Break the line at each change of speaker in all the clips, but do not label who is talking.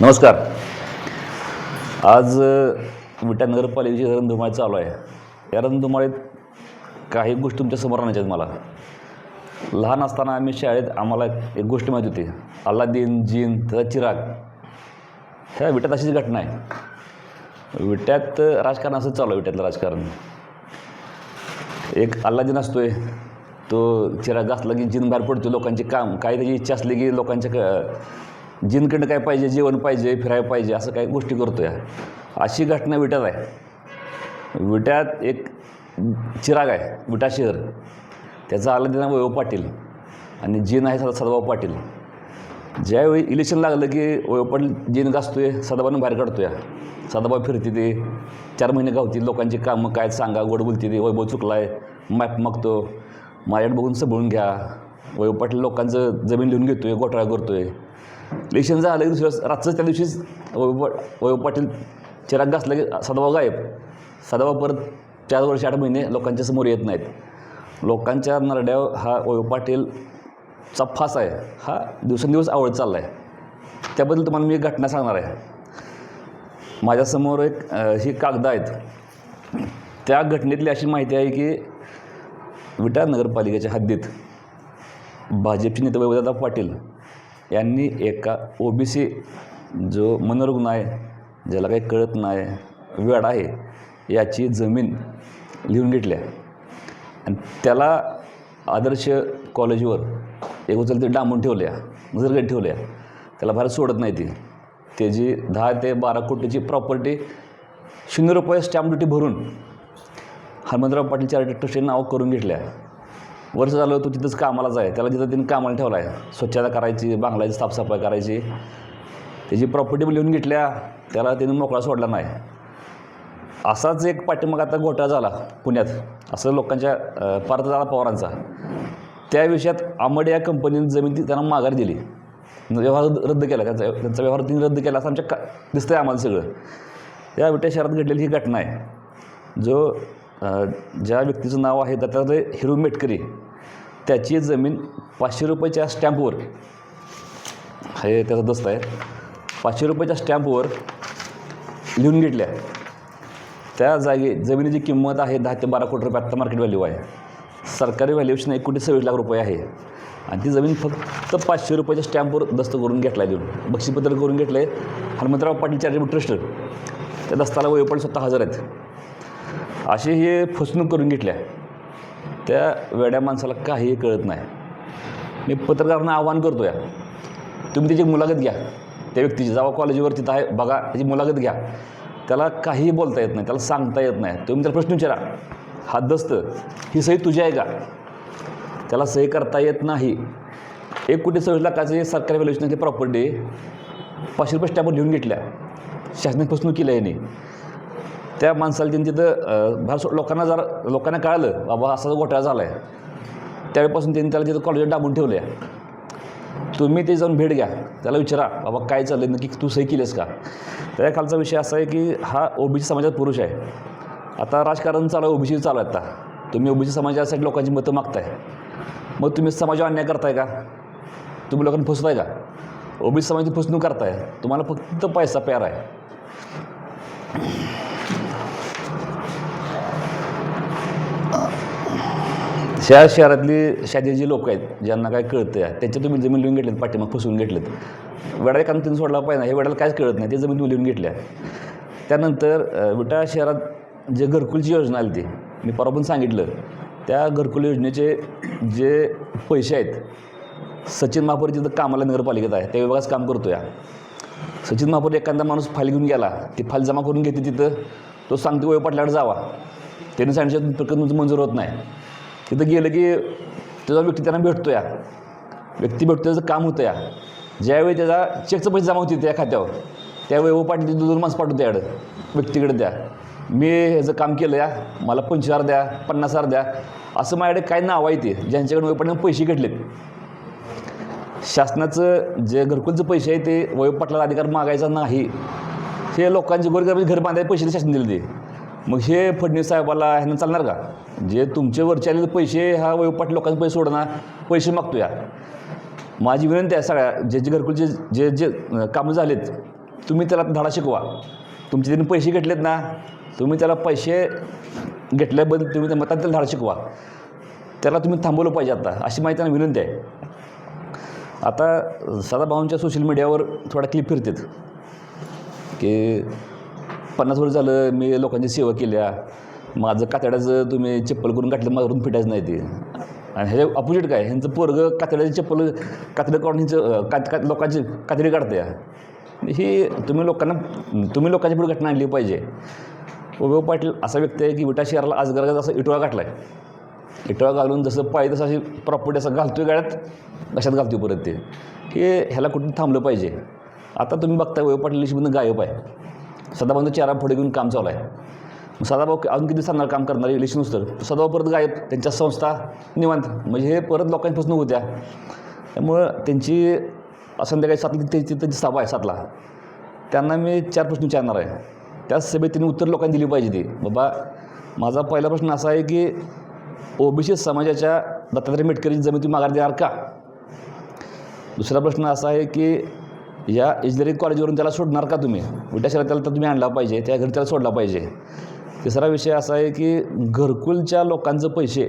नमस्कार. आज अ, विटा नगरपालिकेची रणधुमाळी चालू आहे. या रणधुमाळीत काही गोष्टी तुमच्यासमोर आणायच्या आहेत मला. लहान असताना आम्ही शाळेत आम्हाला एक गोष्ट माहिती होती. अल्लादीन जीन त्याचा चिराग ह्या विट्यात अशीच घटना आहे. विट्यात राजकारण असं चालू आहे विट्यातलं राजकारण. एक अल्लादीन असतोय तो चिराग असला की जिन बाहेर पडतो लोकांचे काम काही त्याची इच्छा असली की लोकांच्या क जिनकडं काय पाहिजे जेवण पाहिजे फिरायला पाहिजे असं काही गोष्टी करतो या अशी घटना विट्यात आहे. विट्यात एक चिराग आहे विटा शहर त्याचा अल्लादीना वैभव पाटील आणि जिन आहे सदा सदाभाऊ पाटील. ज्यावेळी इलेक्शन लागलं की वैभव पाटील जिन आहे सदाभाऊनं बाहेर काढतो या सदाभाऊ फिरते ते चार महिने गावतील लोकांची कामं काय सांगा गोड बोलते ते वैभव चुकला आहे मॅप मागतो. माझ्याकडे बघून सबळून घ्या. वैभव पाटील लोकांचं जमीन लिहून घेतोय घोटाळा आहे इलेक्शन झालं की दुसऱ्या रातचं त्या दिवशीच वैभव पा- पाटील चिराग घासला की सदाभाऊ गायब. सदाभाऊ परत चार वर्ष आठ महिने लोकांच्या समोर येत नाहीत. लोकांच्या नरड्या हा वैभव पाटीलचा फास आहे. हा दिवसेंदिवस आवडत चालला आहे त्याबद्दल तुम्हाला मी एक घटना सांगणार आहे. माझ्यासमोर एक ही कागदं आहेत. त्या घटनेतली अशी माहिती आहे की विटा नगरपालिकेच्या हद्दीत भाजपचे नेते वैभवदादा पाटील यांनी एका ओ बी सी जो मनोरुग्ण आहे ज्याला काही कळत नाही वेळ आहे याची जमीन लिहून घेतल्या आणि त्याला आदर्श कॉलेजवर एक उचल ते डांबून ठेवल्या नजरगड ठेवल्या त्याला बाहेर सोडत नाही ती. त्याची दहा ते बारा कोटीची प्रॉपर्टी शून्य रुपये स्टॅम्प ड्युटी भरून हनुमंतराव पाटील चॅरिटी ट्रस्टचे नाव करून घेतल्या वर्ष झालं तो तिथंच कामालाच आहे. त्याला तिथं तिने कामाला ठेवला आहे स्वच्छता करायची बांगलाची साफसफाई करायची त्याची प्रॉपर्टी लिहून घेतल्या त्याला त्याने मोकळा सोडला नाही. असाच एक पाठीमाग आता घोटाळा झाला पुण्यात असं लोकांच्या अ, झाला पवारांचा. त्या विषयात आंबड या कंपनीने जमीन ती त्यांना माघार दिली. म्हणजे व्यवहार रद्द केला त्यांचा त्यांचा व्यवहार तिने रद्द केला असं आमच्या का दिसतं आहे आम्हाला सगळं. या विट्या शहरात घडलेली ही घटना आहे. जो ज्या व्यक्तीचं नाव आहे दत्तात्रय हिरू मेटकरी. त्याची जमीन पाचशे रुपयाच्या स्टॅम्पवर. हे त्याचा दस्त आहे. पाचशे रुपयाच्या स्टॅम्पवर लिहून घेतल्या. त्या जागे जमिनीची किंमत आहे दहा ते बारा कोटी रुपये आत्ता मार्केट व्हॅल्यू आहे. सरकारी व्हॅल्युएशन एक कोटी सव्वीस लाख रुपये आहे. आणि ती जमीन फक्त पाचशे रुपयाच्या स्टॅम्पवर दस्त करून घेतला आहे देऊन बक्षीपत्र करून घेतलं आहे हनुमंतराव पाटील चॅरिटेबल ट्रस्ट त्या दस्ताला वय पण स्वतः हजर आहेत. अशी हे फसवणूक करून घेतल्या. त्या वेड्या माणसाला काहीही कळत नाही. मी पत्रकारांना आव्हान करतो या तुम्ही त्याची मुलाखत घ्या. त्या व्यक्तीची जावा कॉलेजवर तिथं आहे. बघा त्याची मुलाखत घ्या. त्याला काहीही बोलता येत नाही. त्याला सांगता येत नाही. तुम्ही त्याला प्रश्न विचारा. हा दस्त ही सही तुझी आहे का? त्याला सही करता येत नाही. एक कोटी सव्वीस लाखाचे सरकारी व्हॅल्युएशनची प्रॉपर्टी पाचशे रुपये स्टॅम्पवर लिहून घेतल्या. शासनाने फसणूक केली आहे यांनी. त्या माणसाला त्यांनी तिथं अं, सो लोकांना जर लोकांना कळालं बाबा असा घोटाळा झाला आहे त्यावेळेपासून त्यांनी त्याला तिथं कॉलेजात डांबून ठेवल्या. तुम्ही ते जाऊन भेट घ्या. त्याला विचारा बाबा काय चाललं नक्की तू सही केलीस का? त्याच्या खालचा विषय असा आहे की हा ओबीसी समाजात पुरुष आहे. आता राजकारण चालू आहे ओबीसी चालू आहे आता. तुम्ही ओबीसी समाजासाठी लोकांची मतं मागताय. मग तुम्ही समाजावर अन्याय करताय का? तुम्ही लोकांना फसताय का? ओबीसी समाजाची फसवणूक करताय. तुम्हाला फक्त पैसा प्यार आहे. शहर शहरातली शादी जी लोक आहेत ज्यांना काय कळतं आहे त्यांच्या तुम्ही जमीन लिहून घेतलेत पाठीमाग फसवून घेतलेत. वेळा काम त्यांनी सोडला पाहिजे हे वेळाला काहीच कळत नाही ते जमीन तुम्ही लिहून घेतल्या. त्यानंतर विटा शहरात जे घरकुलची योजना आली ती मी परवा पण सांगितलं त्या घरकुल योजनेचे जे पैसे आहेत सचिन महापौर जिथं कामाला नगरपालिकेत आहे त्या विभागाचं काम करतो या सचिन महापौर एखादा माणूस फाईल घेऊन गेला ती फाईल जमा करून घेते तिथं तो सांगतो वय पाटल्याकडे जावा. त्याने सांगितलं प्रकरण तुमचं मंजूर होत नाही. तिथं गेलं की त्याचा व्यक्ती त्यांना भेटतो या. व्यक्ती भेटतो त्याचं काम होतं या. ज्यावेळी त्याचा चेकचं पैसे जमा होते त्या खात्यावर त्यावेळी ओ पाटील तिथं दोन माणसं पाठवते याकडं व्यक्तीकडे द्या. मी ह्याचं काम केलं या मला पंचवीस हजार द्या पन्नास हजार द्या. असं माझ्याकडे काय नाव आहे ते ज्यांच्याकडे वयपाटील पैसे घेतलेत. शासनाचं जे घरकुलचं पैसे आहे ते वयोपाटला अधिकार मागायचा नाही. हे लोकांचे गोरगरीब घर बांधायचे पैसे शासन दिले ते. मग हे फडणवीस साहेबाला ह्यांना चालणार का? जे तुमचे वरचे आलेले पैसे हा वयोपाट लोकांचे पैसे सोडणार पैसे मागतो या माझी विनंती आहे सगळ्या जे जे घरकुलचे जे जे अं, कामं झालेत तुम्ही त्याला धडा शिकवा. तुमचे त्यांनी पैसे घेतलेत ना तुम्ही त्याला पैसे घेतल्याबद्दल तुम्ही त्या मतात त्याला धडा शिकवा. त्याला तुम्ही थांबवलं पाहिजे आता अशी माहिती त्यांना विनंती आहे. आता सदाभाऊंच्या सोशल मीडियावर थोडा क्लिप फिरतात. की पन्नास वर्ष झालं मी लोकांची सेवा केल्या. माझं कातड्याचं तुम्ही चप्पल करून काढलं माझ्यावरून फिटायचं नाही ते. आणि ह्याच्या अपोजिट काय? ह्यांचं पोरगं कातड्याची चप्पल कातडं काढून ह्यांचं कात कात लोकांची कातडी काढते ही तुम्ही लोकांना तुम्ही लोकांची पुढे घटना आणली पाहिजे. उभे पाटील असा व्यक्ती आहे की विटा शहराला आज गरज असा इटोळा गाठला आहे इटोळा घालून जसं पाहिजे तसं अशी प्रॉपर्टी असं घालतोय गाड्यात अशात घालतोय परत ते. हे ह्याला कुठून थांबलं पाहिजे? आता तुम्ही बघताय वैभव पाटील लिस्टमधून गायब आहे. सदाभाऊंचा चेहरा पुढे घेऊन काम चालू आहे. मग सदाभाऊ अजून किती सांगणार काम करणार इलेक्शन तर सदाभाऊ परत गायब त्यांच्या संस्था निवांत. म्हणजे हे परत लोकांची फसवणूक होत्या. त्यामुळं त्यांची संध्याकाळी सातला त्यांची त्यांची सभा आहे सातला. त्यांना मी चार प्रश्न विचारणार आहे. त्याच सभेत त्यांनी उत्तर लोकांनी दिली पाहिजे ती. बाबा माझा पहिला प्रश्न असा आहे की ओबीसी समाजाच्या दत्तात्रय मेटकरी जमीन तुम्ही माघार देणार का? दुसरा प्रश्न असा आहे की या इंजिनिअरिंग कॉलेजवरून त्याला सोडणार का तुम्ही? उलट्या शहरात त्याला तर तुम्ही आणला पाहिजे त्या घरी त्याला सोडला पाहिजे. तिसरा विषय असा आहे की घरकुलच्या लोकांचं पैसे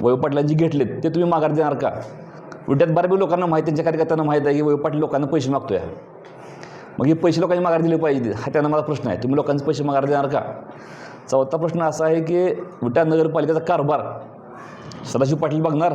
वैभव पाटलांची घेतलेत ते तुम्ही माघार देणार का? उलट्यात बऱ्यापैकी लोकांना माहिती त्यांच्या कार्यकर्त्यांना माहीत आहे की वयो पाटील लोकांना पैसे मागतोय. मग हे पैसे लोकांनी माघार दिले पाहिजे हा त्यांना माझा प्रश्न आहे. तुम्ही लोकांचे पैसे माघार देणार का? चौथा प्रश्न असा आहे की विटा नगरपालिकेचा कारभार सदाशिव पाटील बघणार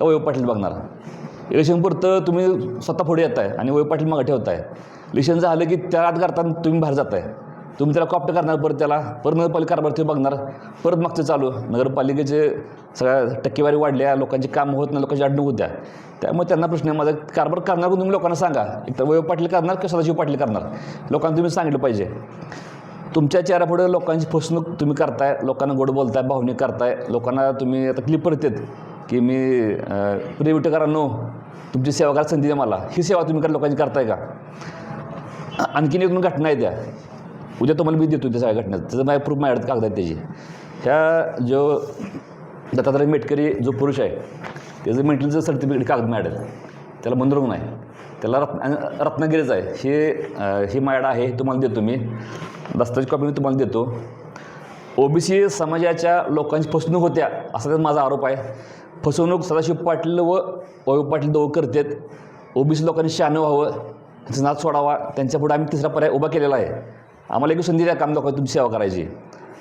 का वैभव पाटील बघणार? इलेक्शनपुरतं तुम्ही स्वतः पुढे येत आहे आणि वय पाटील मागे ठेवत आहे इलेक्शन झालं की त्या आत करताना तुम्ही बाहेर जात आहे तुम्ही त्याला कॉप्ट करणार परत त्याला. परत नगरपालिका कारभार तुम्ही बघणार. परत मागचं चालू. नगरपालिकेचे सगळ्या टक्केवारी वाढल्या लोकांची कामं होत नाही लोकांची अडणूक होत्या. त्यामुळे त्यांना प्रश्न आहे माझा कारभार करणार का तुम्ही लोकांना सांगा. एक तर वैभव पाटील करणार का सदाशिव पाटील करणार? लोकांना तुम्ही सांगितलं पाहिजे. तुमच्या चेहऱ्यापुढे लोकांची फसवणूक तुम्ही करताय लोकांना गोड बोलताय भावनिक करताय लोकांना तुम्ही आता क्लिप परत की मी प्रिय विटकरांनो तुमची सेवा करायला संधी द्या मला. ही सेवा तुम्ही कर लोकांची करताय का? आणखीन एक दोन घटना आहे त्या. उद्या तुम्हाला मी देतो त्या सगळ्या घटना. त्याचं माझ्या प्रूफ माझ्या कागद आहेत त्याची. ह्या जो दत्तात्रय मेटकरी जो पुरुष आहे त्याचं मेंटलचं सर्टिफिकेट कागद मॅडल त्याला बंदरून आहे. त्याला रत्न रत्नागिरीच आहे. हे ही मॅड आहे हे तुम्हाला देतो मी. दस्तावेज कॉपी मी तुम्हाला देतो. ओबीसी समाजाच्या लोकांची फसवणूक होत्या असा त्याचा माझा आरोप आहे. फसवणूक सदाशिव पाटील व वैभव पाटील दोघं करतात. ओबीसी लोकांनी शहाणं व्हावं त्यांचं नाच सोडावा त्यांच्यापुढे आम्ही तिसरा पर्याय उभा केलेला आहे. आम्हाला एक संधी द्या काम लोकांची तुमची सेवा करायची.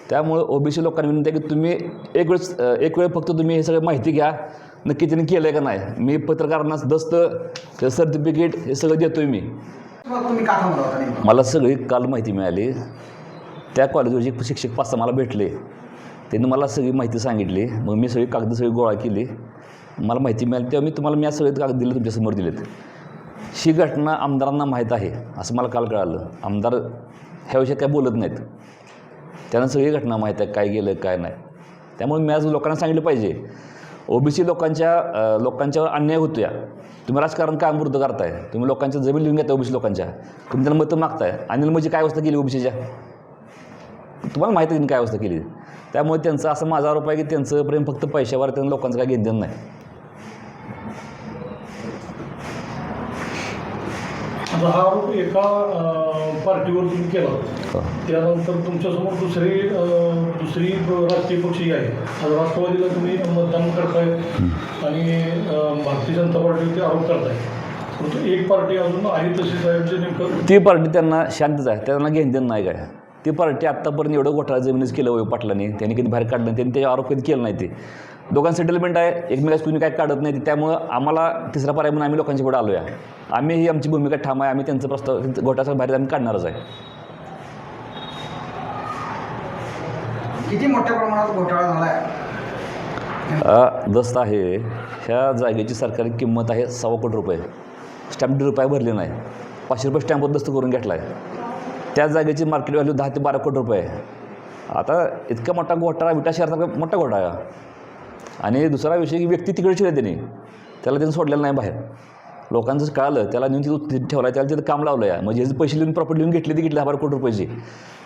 त्यामुळं ओबीसी लोकांनी विनंती आहे की तुम्ही एक वेळेस एक वेळ फक्त तुम्ही हे सगळं माहिती घ्या. नक्की त्यांनी केलं आहे का नाही? मी पत्रकारांना दस्त सर्टिफिकेट हे सगळं देतो आहे मी मला सगळी काल माहिती मिळाली. त्या कॉलेजवर जे शिक्षक पाच मला भेटले. त्यांनी मला सगळी माहिती सांगितली. मग मी सगळी कागद सगळी गोळा केली. मला माहिती मिळाली. तेव्हा मी तुम्हाला मी आज सगळे कागद दिले तुमच्यासमोर दिलेत. ही घटना आमदारांना माहीत आहे असं मला काल कळालं. आमदार ह्या विषयात काय बोलत नाहीत. त्यांना सगळी घटना माहीत आहे काय गेलं काय नाही. त्यामुळे मी आज लोकांना सांगितलं पाहिजे. ओबीसी लोकांच्या लोकांच्यावर अन्याय होतोया. तुम्ही राजकारण काय अमृत करताय. तुम्ही लोकांच्या जमीन लिहून घेताय ओबीसी लोकांच्या. तुम्ही त्यांना मतं मागताय. अनिल म्हणजे काय अवस्था केली ओबीसीच्या? तुम्हाला माहिती आहे त्यांनी काय अवस्था केली. त्यामुळे त्यांचा असं माझा आरोप आहे की त्यांचं प्रेम फक्त पैशावर त्यांना लोकांचं काय घेणं देणं नाही.
हा आरोप एका पार्टीवर तुम्ही केला.
हो.
त्यानंतर तुमच्यासमोर दुसरी दुसरी राजकीय पक्षी आहे. आज राष्ट्रवादीला तुम्ही मतदान करताय आणि भारतीय जनता पार्टीवरती आरोप करताय. परंतु एक पार्टी अजून आहे तशी साहेबचे नेमकं
ती पार्टी त्यांना शांतच आहे त्यांना घेणं देणं नाही काय. ती पार्टी आत्तापर्यंत एवढं घोटाळा जमिनीच केलं वय पाटलांनी. त्यांनी कधी बाहेर काढलं नाही त्यांनी त्याचे आरोप कधी केलं नाही ते. दोघांचं सेटलमेंट आहे एकमेकाच कुणी काय काढत नाही त्यामुळं आम्हाला तिसरा पर्याय म्हणून आम्ही लोकांच्या पुढे आलो आहे आम्ही ही आमची भूमिका ठाम आहे आम्ही त्यांचं प्रस्ताव त्यांचं घोटाळा बाहेर आम्ही काढणारच आहे.
किती मोठ्या प्रमाणात घोटाळा झाला आहे
आहे. ह्या जागेची सरकारी किंमत आहे सव्वा कोटी रुपये. स्टॅम्प रुपये भरले नाही. पाचशे रुपये स्टॅम्पवर दस्त करून घेतला आहे त्या जागेची मार्केट व्हॅल्यू दहा ते बारा कोटी रुपये आहे. आता इतका मोठा घोटाळा विटा शहराचा मोठा घोटाळा. आणि दुसरा विषय की व्यक्ती तिकडे शिवाय त्यांनी त्याला त्यांनी सोडलेलं नाही बाहेर. लोकांचं कळालं त्याला नेऊन तिथं ठेवला त्याला तिथं काम लावलं आहे म्हणजे पैसे लिहून प्रॉपर्टी लिहून घेतली ती घेतली दहा बारा कोटी रुपयाची.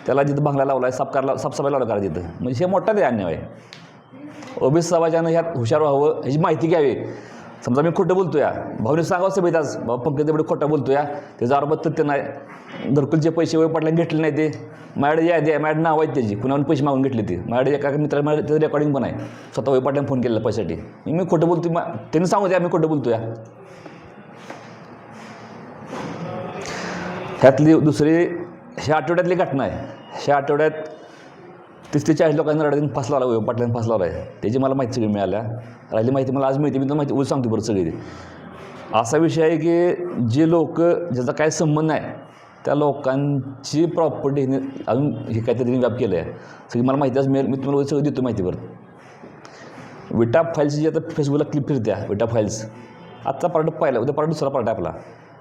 त्याला जिथं बांगला लावला आहे साफकारला साफसफाई लावला करा तिथं म्हणजे हे मोठा ते अन्याय. आहे ओबीसी समाजानं ह्यात हुशार व्हावं ह्याची माहिती घ्यावी. समजा मी खोटं बोलतो या भाऊने सांगावं सभेत आज भाऊ पंकज तेवढं खोटं बोलतो या त्याचा आरोप तथ्य नाही. घरकुलचे पैसे वय पडल्या घेतले नाही ते. माझ्याकडे यादी आहे माझ्याकडे नाव आहेत त्याची. कुणावर पैसे मागून घेतले ते. माझ्याकडे एका मित्राला माझ्या त्याचं रेकॉर्डिंग पण आहे. स्वतः वय पाटल्याने फोन केलेला पैशासाठी. मी खोटं बोलतो मा त्यांनी सांगू द्या मी खोटं बोलतो या ह्यातली दुसरी ह्या आठवड्यातली घटना आहे. ह्या आठवड्यात तीस ते चाळीस लोकांना रडायला फासला आला वय पाटल्याने लावला आहे त्याची मला माहिती सगळी मिळाल्या. राहिली माहिती मला आज मिळते मी तर माहिती उद्या सांगतो बरं सगळी असा विषय आहे की जे लोक ज्याचा काय संबंध नाही त्या लोकांची प्रॉपर्टी अजून हे काहीतरी व्याप केलं आहे सगळी मला माहिती आज मिळेल मी तुम्हाला सगळं देतो माहिती बरं. विटा फाईल्सची जी आता फेसबुकला क्लिप फिरत्या विटा फाईल्स आजचा पार्ट पाहिला उद्या पार्ट दुसरा पार्ट आहे आपला.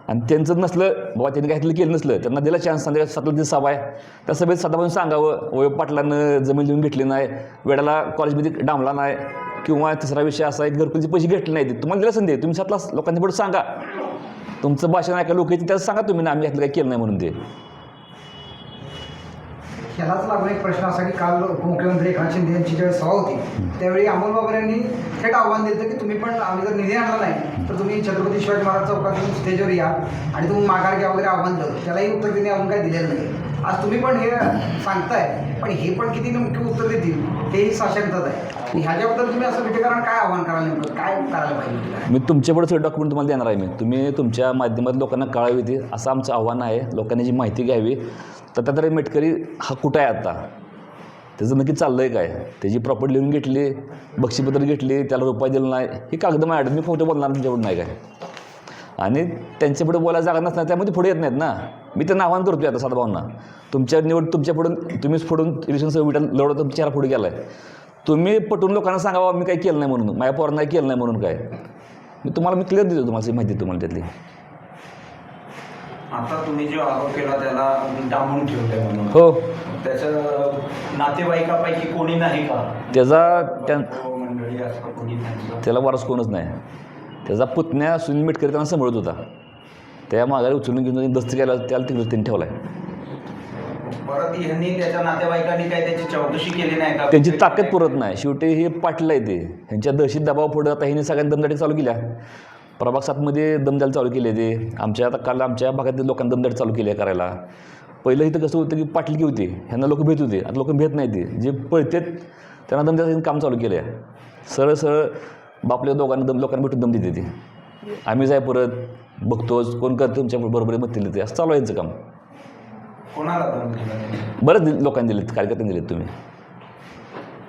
आणि त्यांचं नसलं बाबा त्यांनी काहीतरी केलं नसलं त्यांना दिला चान्स संध्याकाळी सातला दिवस सभा आहे. त्या सभेत साधारण सांगावं वय पाटलानं जमीन लिहून घेतली नाही वेळाला कॉलेजमध्ये डांबला नाही किंवा तिसरा विषय असा आहे घरकुलचे पैसे घेतले नाही तुम्हाला दिला संधी तुम्ही सातला लोकांच्या पुढे सांगा. तुमचं भाषण ऐका लोक येते त्याचं सांगा तुम्ही ना आम्ही यातलं काही केलं नाही म्हणून ते.
ह्यालाच लागून एक प्रश्न असा की काल उपमुख्यमंत्री एकनाथ शिंदे यांची ज्यावेळी सभा होती त्यावेळी अमोल बाबर यांनी थेट आव्हान दिलं की तुम्ही पण आम्ही जर निधी आणला नाही तर तुम्ही छत्रपती शिवाजी महाराज चौकात स्टेजवर या आणि तुम्ही माघार घ्या वगैरे आव्हान दिलं त्यालाही उत्तर त्यांनी अजून काही दिलेलं नाही. आज तुम्ही पण हे सांगताय पण हे पण किती नेमके उत्तर देतील तेही साशंकताच आहे. ह्याच्याबद्दल तुम्ही असं विटेकरांना काय आव्हान करायला नेमकं? काय करायला पाहिजे
मी तुमच्याकडे सगळे डॉक्युमेंट तुम्हाला देणार आहे मी. तुम्ही तुमच्या माध्यमात लोकांना कळावी ती असं आमचं आव्हान आहे. लोकांनी जी माहिती घ्यावी दत्तात्रय मेटकरी हा कुठं आहे आता? त्याचं नक्की चाललं आहे काय? त्याची प्रॉपर्टी लिहून घेतली बक्षीपत्र घेतली त्याला रुपये दिला नाही. हे कागद मॅडम मी फोटो बोलणार तुमच्याकडून नाही काय. आणि त्यांच्यापुढे बोलायला जागा नसणार त्यामध्ये पुढे येत नाहीत ना. मी त्यांना आव्हान करतो आता सदभावना. तुमच्या निवड तुमच्यापुढून तुम्हीच फोडून इलेक्शन सह विटा लढवत तुमच्या चेहरा पुढे गेला आहे तुम्ही पटून लोकांना सांगावा मी काही केलं नाही म्हणून. माझ्या पोरांना केलं नाही म्हणून काय. मी तुम्हाला मी क्लिअर देतो तुम्हाला माहिती तुम्हाला त्यातली.
आता तुम्ही जो आरोप केला त्याला डांबून ठेवलंय म्हणून.
हो.
त्याचं नातेवाईकापैकी कोणी नाही का?
त्याचा त्या
मंडळी असं कोणी नाही
त्याला वारस कोणच नाही. त्याचा पुतण्या सुनील मेटकरी त्यांना सांभाळत होता. त्या माघारी उचलून घेऊन दस्त केला त्याला तिकडे त्यांनी ठेवला आहे
परत यांनी त्याच्या नातेवाईकांनी काही त्याची चौकशी केली नाही का?
त्यांची ताकद पुरत नाही. शेवटी हे पाटलं आहे ते. ह्यांच्या दहशीत दबाव पुढं आता ह्यांनी सगळ्यांनी दमदाटी चालू केल्या. प्रभाग सातमध्ये दमदाटी चालू केली ते. आमच्या आता काल आमच्या भागातील लोकांनी दमदाटी चालू केली आहे करायला. पहिलं इथं कसं होतं की पाटलकी होती. ह्यांना लोक भेट होते. आता लोक भेट नाही ते. जे पळतेत त्यांना दमदाटी काम चालू केलं आहे सरळ सरळ बापल्या दोघांना दम लोकांना भेटून दम देते ते. आम्ही जाय परत बघतोच. कोण करतो तुमच्या बरोबर मत दिले ते. असं चालू आहे यांचं काम? बरंच लोकांनी दिलेत कार्यकर्त्यांनी दिलेत तुम्ही.